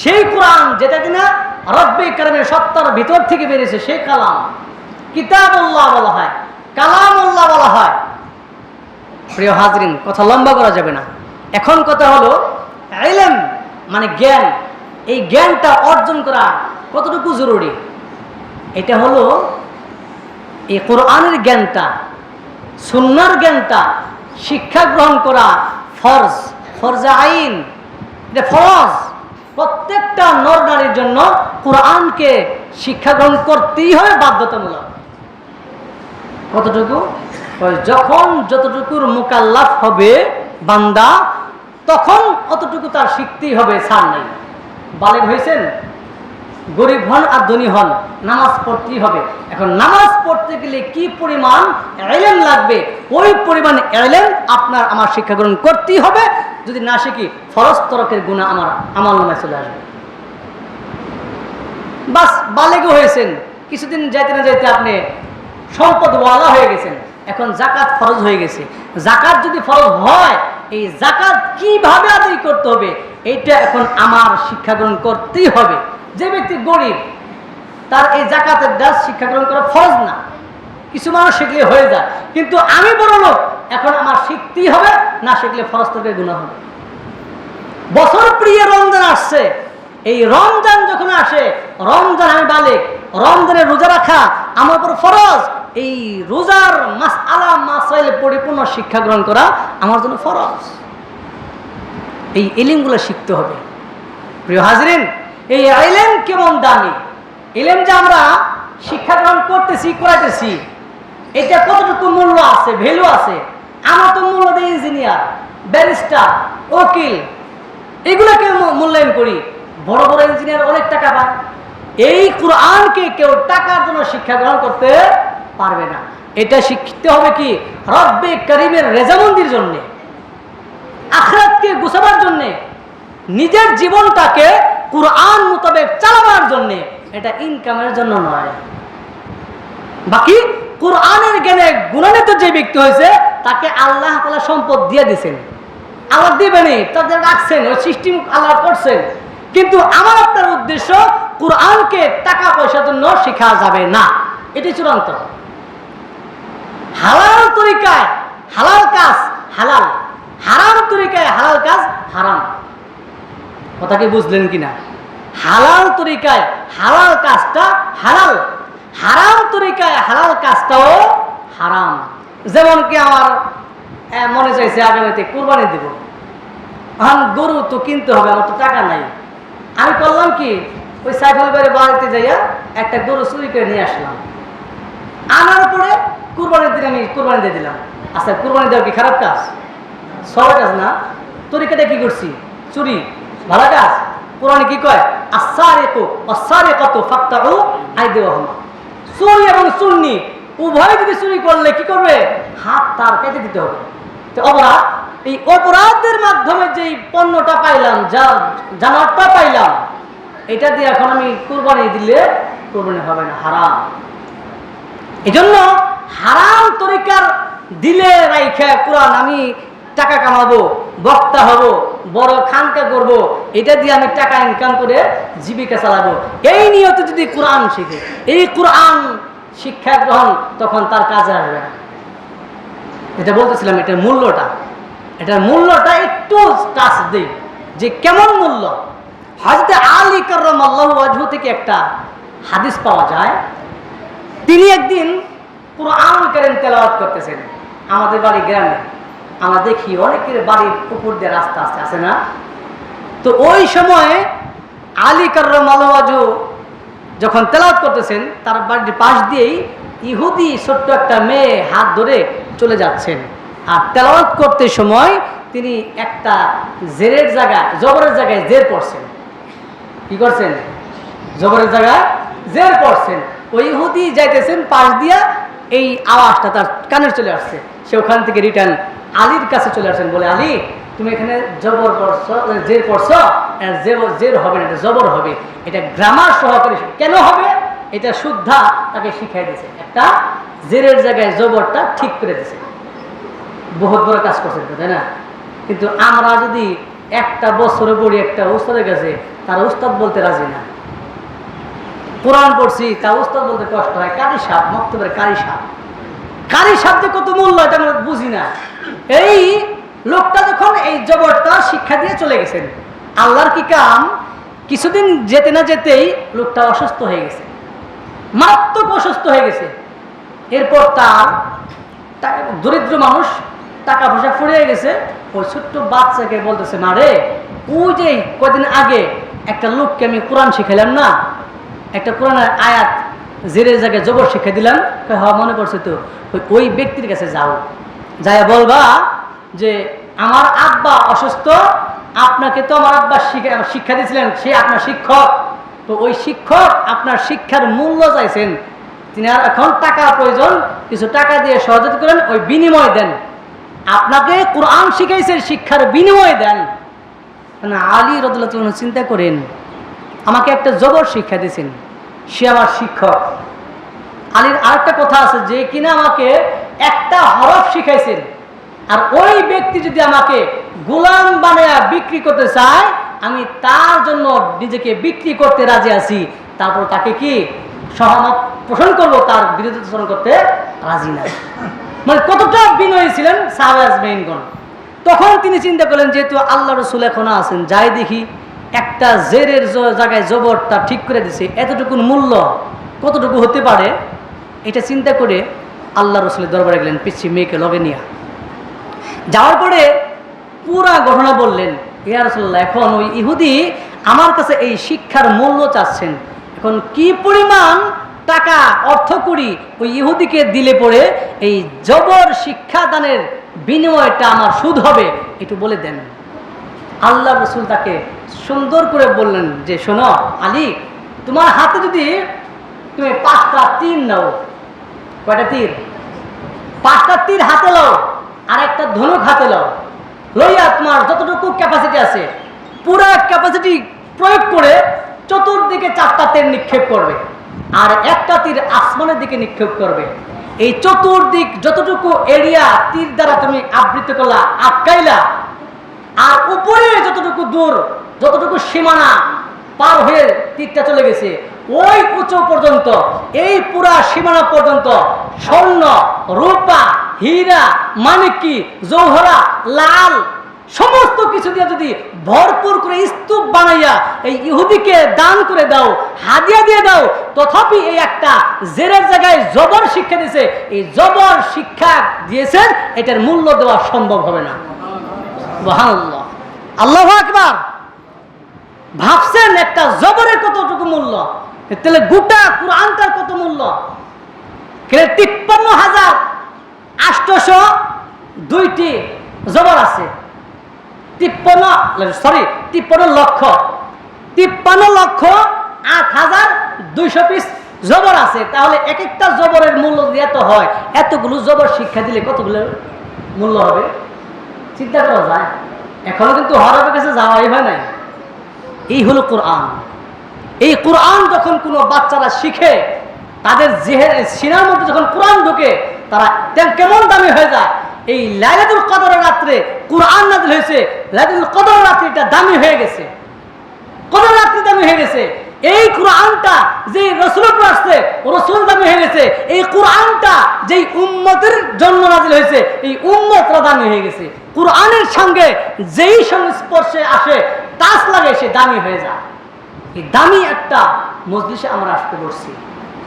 সেই কোরআন যেটা কিনা রব্বে কালামের সত্তার ভিতর থেকে বেরিয়েছে, সেই কালাম। কিতাবুল্লাহ বলা হয়, কালামুল্লাহ বলা হয়। প্রিয় হাজরিন, কথা লম্বা করা যাবে না। এখন কথা হলো এলেম মানে জ্ঞান। এই জ্ঞানটা অর্জন করা কতটুকু জরুরি? এটা হলো এই কোরআনের জ্ঞানটা, সুন্নার জ্ঞানটা, শিক্ষা গ্রহণ করা ফরজ। ফরজা আইন। ফরজ। প্রত্যেকটা নর নারীর জন্য কোরআনকে শিক্ষা গ্রহণ করতেই হবে বাধ্যতামূলক। কতটুকু? যখন যতটুকুর মোকাল্লাফ হবে বান্দা, তখন অতটুকু তার শিখতেই হবে সার নেই। বালেক হয়েছেন? গরিব হন আর ধনী হন, নামাজ পড়তেই হবে। এখন নামাজ পড়তে গেলে কি পরিমাণ এলেম লাগবে? ওই পরিমাণ এলেম আপনার আমার শিক্ষা গ্রহণ করতেই হবে। যদি না শিখি, ফরজ তরকের গুণা আমার আমার নামে চলে আসবে। বাস বালেগও হয়েছেন। কিছুদিন যাইতে না যাইতে আপনি সম্পদ সম্পদওয়ালা হয়ে গেছেন। এখন জাকাত ফরজ হয়ে গেছে। জাকাত যদি ফরজ হয়, এই জাকাত কীভাবে আদায় করতে হবে? এইটা এখন আমার শিক্ষা গ্রহণ করতেই হবে। যে ব্যক্তি গরিব, তার এই জাকাতের দাস শিক্ষা গ্রহণ করা ফরজ না। কিছু মানুষ শিখলে হয়ে যায়। কিন্তু আমি বড় লোক, এখন আমার শিখতেই হবে, না শিখলে ফরজ থেকে গুণা হবে। বছর প্রিয় রমজান আসছে। এই রমজান যখন আসে, রমজান আমি বালেক রমজানের রোজা রাখা আমার উপর ফরজ। এই রোজার মাস আলা মাসাইলে পরিপূর্ণ শিক্ষা গ্রহণ করা আমার জন্য ফরজ। এই এলিমগুলো শিখতে হবে। প্রিয় হাজরিন এই এলেম কেমন দামি? এলেম যে আমরা শিক্ষা গ্রহণ করতেছি, করাইতেছি, এটা কতটুকু মূল্য আছে ভ্যালু আছে? আমার তো মূল্য দেয় ইঞ্জিনিয়ার ব্যারিস্টার উকিল, এগুলোকে মূল্যায়ন করি। বড় বড় ইঞ্জিনিয়ার অনেক টাকা পায়। এই কোরআনকে কেউ টাকার জন্য শিক্ষা গ্রহণ করতে পারবে না। এটা শিখতে হবে কি? রব্বে করিমের রেজামন্দির জন্যে, আখরাতকে গুছাবার জন্যে, নিজের জীবনটাকে কোরআন মোতাবেক চালাবার জন্যে, এটা ইনকামের জন্য নয়। বাকি, কোরআনের জ্ঞানে গুণান্বিত যে ব্যক্তি হয়েছে, তাকে আল্লাহ তালা সম্পদ দিয়ে দিয়েছেন আল্লাহ দেবেনই তাদের রাখছেন, ওই সৃষ্টি আল্লাহ করছেন। কিন্তু আমার আপনার উদ্দেশ্য, কোরআনকে টাকা পয়সার জন্য শেখা যাবে না। এটি চূড়ান্ত। হালাল তরিকায় হালাল কাজ হালাল। হারাম তরিকায় হালাল কাজ হারাম। কথা কি বুঝলেন কিনা? হালাল তরিকায় হালাল কাজটা হালাল। হারাম তরিকায় হালাল কাজটাও হারাম। যেমন কি আমার মনে চাইছে আগামীতে কোরবানি দেব। এখন গরু তো কিনতে হবে, আমার তো টাকা নাই। আমি করলাম কি, ওই সাইফল বাড়ি বাড়িতে যাইয়া একটা গরু চুরি করে নিয়ে আসলাম। আনার পরে কুরবানির দিন আমি কুরবানি দিয়ে দিলাম। আচ্ছা কোরবানি দেওয়া কি খারাপ কাজ? সবার কাজ না। তরিকাটা কি করছি? চুরি। ভালো কাজ? কি কয়? আসারে কো কত আই দেওয়া হলো চুরি এবং উভয় যদি চুরি করলে কি করবে? হাত তার কেটে দিতে হবে। তো অপরাধ? এই অপরাধের মাধ্যমে যেই পণ্যটা পাইলাম, যা জানারটা পাইলাম, এটা দিয়ে এখন আমি কোরবানি দিলে কুরবানি হবে না, হারাম। এজন্য হারাম তরিকার দিলে রাইখে কোরআন আমি টাকা কামাবো, বক্তা হব, বড় খানকা করব, এটা দিয়ে আমি টাকা ইনকাম করে জীবিকা চালাবো। এই নিয়তে যদি কোরআন শিখে, এই কোরআন শিক্ষা গ্রহণ তখন তার কাজে আসবে এটা বলতেছিলাম, এটার মূল্যটা। এটার মূল্যটা একটু কাজ দিই যে কেমন মূল্য? হাজতে আলী করম আল্লাহ থেকে একটা হাদিস পাওয়া যায়। তিনি একদিন কোরআন কারিম তেলাওয়াত করতেছেন, আমাদের বাড়ি গ্রামে। আমরা দেখি অনেকের বাড়ির উপর দিয়ে রাস্তা আছে আছে না? তো ওই সময় আলী কার্রম আলওয়াজু যখন তেলাওয়াত করতেছেন, তার বাড়ির পাশ দিয়েই ইহুদি ছোট্ট একটা মেয়ে হাত ধরে চলে যাচ্ছেন। আর তেলাওয়াত করতে সময় তিনি একটা জেরের জায়গায়, জবরের জায়গায় জের পড়ছেন। কি করছেন? জবরের জায়গায় জের পড়ছেন। ওই ইহুদি যাইতেছেন, পাশ দিয়া এই আওয়াজটা তার কানে চলে আসছে। সে ওখান থেকে রিটার্ন আলীর কাছে চলে আসেন বলে আলী তুমি এখানে জবর পড়ছো জের পড়ছো? জের হবে না এটা জবর হবে। এটা গ্রামার সহকারে কেন হবে? এটা শুদ্ধা তাকে শিখাই দিয়েছে। একটা জেরের জায়গায় জবরটা ঠিক করে দিয়েছে। বহুত বড় কাজ করছেন তো, তাই না? কিন্তু আমরা যদি একটা বছরে পড়ি একটা উস্তাদের কাছে তার উস্তাদ বলতে রাজি না। কোরআন পড়ছি তা উস্তাদ বলতে কষ্ট হয়। কারি সাপ মক্তবের কারি সাপ। কারি সাপ যে কত মূল্য এটা আমরা বুঝি না। এই লোকটা যখন এই জবরটা শিক্ষা দিয়ে চলে গেছেন আল্লাহর কি কাম? কিছুদিন যেতে না যেতেই লোকটা অসুস্থ হয়ে গেছে। মারাত্মক অসুস্থ হয়ে গেছে। এরপর তার দরিদ্র মানুষ টাকা পয়সা ফুরিয়ে গেছে। ওই ছোট্ট বাচ্চাকে বলতেছে মা রে ওই যে কদিন আগে একটা লোককে আমি কোরআন শিখাইলাম না একটা কোরআনের আয়াত জেরের জায়গায় জবর শিক্ষা দিলাম কয়, হ্যাঁ মনে পড়ছে তো ওই ব্যক্তির কাছে যাও। যাই বলবা যে, আমার আব্বা অসুস্থ, আপনাকে তো আমার আব্বা শিক্ষা দিয়েছিলেন, সে আপনার শিক্ষক। তো ওই শিক্ষক আপনার শিক্ষার মূল্য চাইছেন। তিনি আর এখন টাকা প্রয়োজন, কিছু টাকা দিয়ে সহযোগিতা করেন, ওই বিনিময় দেন। আপনাকে কোরআন শিখাইছেন শিক্ষার বিনিময় দেন। না, আলী রদুল্লাহ চিন্তা করেন, আমাকে একটা জবর শিক্ষা দিয়েছেন, সে আমার শিক্ষক। আলীর আরেকটা কথা আছে, যে কিনা আমাকে একটা হরফ শিখাইছেন। আর ওই ব্যক্তি যদি আমাকে গোলাম বানায়া বিক্রি করতে চায়, আমি তার জন্য নিজেকে বিক্রি করতে রাজি আছি। তারপর তাকে কি সহমত পোষণ করব, তার বিরোধিতা করতে রাজি না। মানে কতটা বিনয়ী ছিলেন সাহবাজ মেইনগণ তখন তিনি চিন্তা করলেন, যেহেতু আল্লাহ রসুল এখনও আছেন, যাই দেখি একটা জেরের জায়গায় জবরটা ঠিক করে দিছে এতটুকু মূল্য কতটুকু হতে পারে? এটা চিন্তা করে আল্লাহ রসুলের দরবারে গেলেন, পিচ্ছি মেয়েকে লগে নিয়ে। যাওয়ার পরে পুরা ঘটনা বললেন, ইয়া রসুল্লাহ এখন ওই ইহুদি আমার কাছে এই শিক্ষার মূল্য চাচ্ছেন। এখন কি পরিমাণ টাকা, অর্থ করি ওই ইহুদিকে দিলে পরে এই জবর শিক্ষাদানের বিনিময়টা আমার সুদ হবে, একটু বলে দেন। আল্লাহ রসুল তাকে সুন্দর করে বললেন যে, শোনো আলী, তোমার হাতে যদি তুমি পাঁচটা তিন নাও কয়টা তীর? পাঁচটা তীর হাতে লাও আর একটা ধনুক হাতে লাও। লইয়া তোমার যতটুকু ক্যাপাসিটি আছে, পুরা ক্যাপাসিটি প্রয়োগ করে চতুর্দিকে চারটা তীর নিক্ষেপ করবে। আর একটা তীর আসমানের দিকে নিক্ষেপ করবে। এই চতুর্দিক যতটুকু এরিয়া তীর দ্বারা তুমি আবৃত করলা, আটকাইলা, আর উপরে যতটুকু দূর, যতটুকু সীমানা পার হয়ে তীরটা চলে গেছে ওই উঁচু পর্যন্ত, এই পুরা সীমানা পর্যন্ত, স্বর্ণ, রূপা, হীরা, মানিকি, জৌহরা, লাল, সমস্ত কিছু দিয়ে যদি ভরপুর করে স্তূপ বানাইয়া এই ইহুদিকে দান করে দাও, হাদিয়া দিয়ে দাও, তথাপি এই একটা জেরের জায়গায় জবর শিক্ষা দিয়েছে। এই জবর শিক্ষা দিয়েছেন, এটার মূল্য দেওয়া সম্ভব হবে না। আল্লাহ আকবার। ভাবছেন একটা জবরের কতটুকু মূল্য? তাহলে গোটা কোরআনটার কত মূল্য? তিপ্পান্ন হাজার আষ্টশো দুইটি জবর আছে। তিপ্পান্ন সরি, তিপ্পান্ন লক্ষ। তিপ্পান্ন লক্ষ আট হাজার দুইশো পিস জবর আছে। তাহলে এক একটা জবরের মূল্য এত হয়। এতগুলো জবর শিক্ষা দিলে কতগুলো মূল্য হবে? চিন্তা করা যায়। এখনও কিন্তু হরফের কাছে যাওয়াই হয় নাই। এই হলো কোরআন। এই কোরআন যখন কোনো বাচ্চারা শিখে, তাদের সিনার মধ্যে যখন কোরআন ঢোকে, তারা কেমন দামি হয়ে যায়। এই লাইলাতুল কদরের রাত্রে কোরআন নাজিল হয়েছে, লাইলাতুল কদরের রাত্রে এটা দামি হয়ে গেছে। কদর রাত্রি দামি হয়ে গেছে। এই কোরআনটা যে রসুলের উপর আসছে রসুল দামি হয়ে গেছে। এই কোরআনটা যেই উম্মতের জন্য নাজিল হয়েছে, এই উম্মতরা দামি হয়ে গেছে। কোরআনের সঙ্গে যেই সংস্পর্শে আসে, তাস লাগে, সে দামি হয়ে যায়। দামি একটা মজলিসে আমরা আসতে বসছি।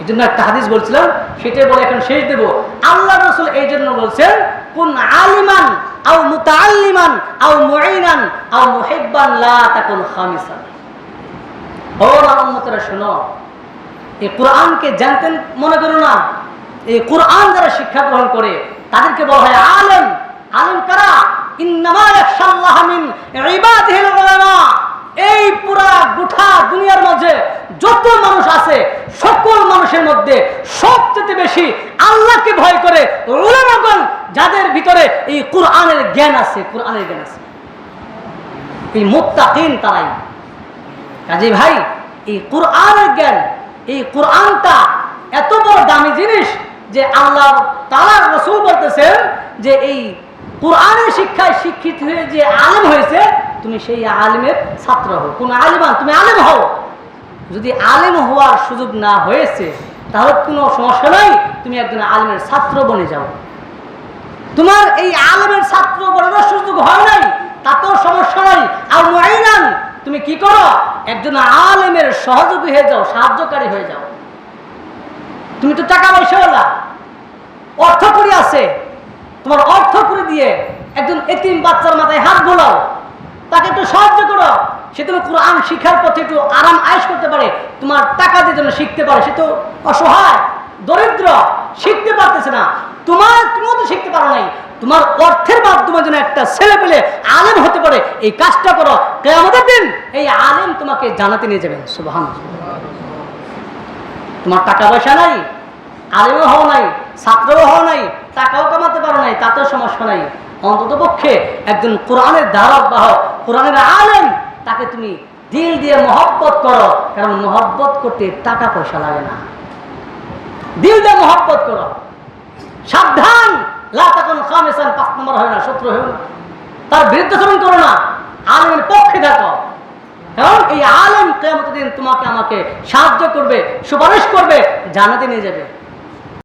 এই জন্য একটা হাদিস বলছিলাম, সেটাই বলে এখন শেষ দেব। আল্লাহ রসুল এই জন্য বলছেন, কোন আলিমান আও মুতাআল্লিমান আও মুঈনান আও মুহিব্বান লা তাকুন খামিসান। ও আমার শোনো, এই কোরআনকে জানতেন মনে করো না, এই কোরআন যারা শিক্ষা গ্রহণ করে, তাদেরকে বলা হয় আলেম। আলেম কারা? ইন্নামা ইয়াখশাল্লাহ মিন ইবাদিহিল উলামা। এই পুরা গোটা দুনিয়ার মাঝে যত মানুষ আছে, সকল মানুষের মধ্যে সবচেয়ে বেশি আল্লাহকে ভয় করে যাদের ভিতরে এই কোরআনের জ্ঞান আছে, কোরআনের জ্ঞান আছে। এই মুত্তাকিন তারাই। কাজে ভাই, এই কোরআনের জ্ঞান, এই কোরআনটা এত বড় দামি জিনিস যে আল্লাহ তালার রসুল বলতেছেন যে এই কোরআনের শিক্ষায় শিক্ষিত হয়ে যে আলেম হয়েছে তুমি সেই আলিমের ছাত্র হও। কোন আলিমান তুমি আলেম হও। যদি আলেম হওয়ার সুযোগ না হয়েছে, তাহলে কোনো সমস্যা নাই, তুমি একজন আলেমের ছাত্র বনে যাও। তোমার এই আলেমের ছাত্র বনানোর সুযোগ হয় নাই, তাতেও সমস্যা নাই। আর মুআইনান, তুমি কি করো? একজন আলেমের সহযোগী হয়ে যাও, সাহায্যকারী হয়ে যাও। তুমি তো টাকা পয়সাওয়ালা অর্থ করি আছে। তোমার অর্থ করে দিয়ে একজন এতিম বাচ্চার মাথায় হাত বোলাও। তাকে একটু সাহায্য করো। সে তুমি কোরআন শিখার পথে একটু আরাম আয়েস করতে পারে, তোমার টাকা দিয়ে যেন শিখতে পারে। সে তো অসহায়, দরিদ্র, শিখতে পারতেছে না। তোমার তুমিও তো শিখতে পারো নাই? তোমার অর্থের মাধ্যমে যেন একটা ছেলে পেলে আলেম হতে পারে। এই কাজটা করো। কেয়ামতের দিন এই আলেম তোমাকে জানাতে নিয়ে যাবেন সুবহান তোমার টাকা পয়সা নাই, আলেমও হও নাই, ছাত্রও হও নাই, টাকাও কামাতে পারো নাই, তাতেও সমস্যা নাই। অন্তত পক্ষে একজন কোরআনের ধারক কোরআনের আলেম, তাকে তুমি দিল দিয়ে মহব্বত করো, কারণ মহব্বত করতে টাকা পয়সা লাগে না। দিল দিয়ে মহব্বত করো। সাবধান, লা তখন খামেসান, পাঁচ নম্বর হয় না, শত্রু হয় না। তার বিরুদ্ধাচরণ করো না। আলেমের পক্ষে দেখো। কারণ এই আলেম কেমন দিন তোমাকে, আমাকে সাহায্য করবে, সুপারিশ করবে জানাতে নিয়ে যাবে।